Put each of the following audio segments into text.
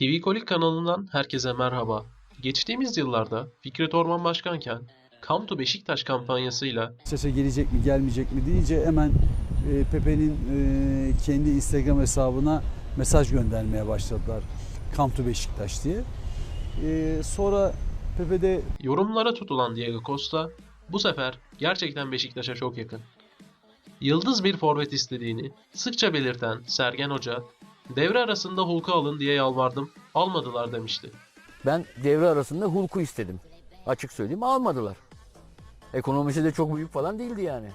TV Kolik kanalından herkese merhaba. Geçtiğimiz yıllarda Fikret Orman başkanken Come to Beşiktaş kampanyasıyla Beşiktaş'a gelecek mi gelmeyecek mi deyince hemen e, Pepe'nin e, kendi Instagram hesabına mesaj göndermeye başladılar. Come to Beşiktaş diye. E, sonra Pepe de yorumlara tutulan Diego Costa bu sefer gerçekten Beşiktaş'a çok yakın. Yıldız bir forvet istediğini sıkça belirten Sergen Hoca, devre arasında Hulk'u alın diye yalvardım, almadılar demişti. Ben devre arasında Hulk'u istedim. Açık söyleyeyim almadılar. Ekonomisi de çok büyük falan değildi yani.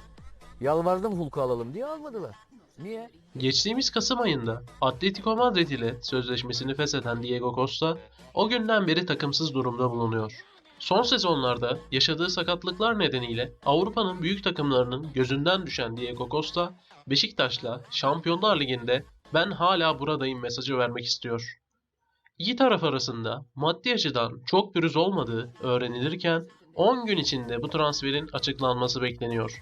Yalvardım Hulk'u alalım diye almadılar. Niye? Geçtiğimiz Kasım ayında Atletico Madrid ile sözleşmesini fesheden Diego Costa o günden beri takımsız durumda bulunuyor. Son sezonlarda yaşadığı sakatlıklar nedeniyle Avrupa'nın büyük takımlarının gözünden düşen Diego Costa, Beşiktaş'la Şampiyonlar Ligi'nde ben hala buradayım mesajı vermek istiyor. İki taraf arasında maddi açıdan çok pürüz olmadığı öğrenilirken 10 gün içinde bu transferin açıklanması bekleniyor.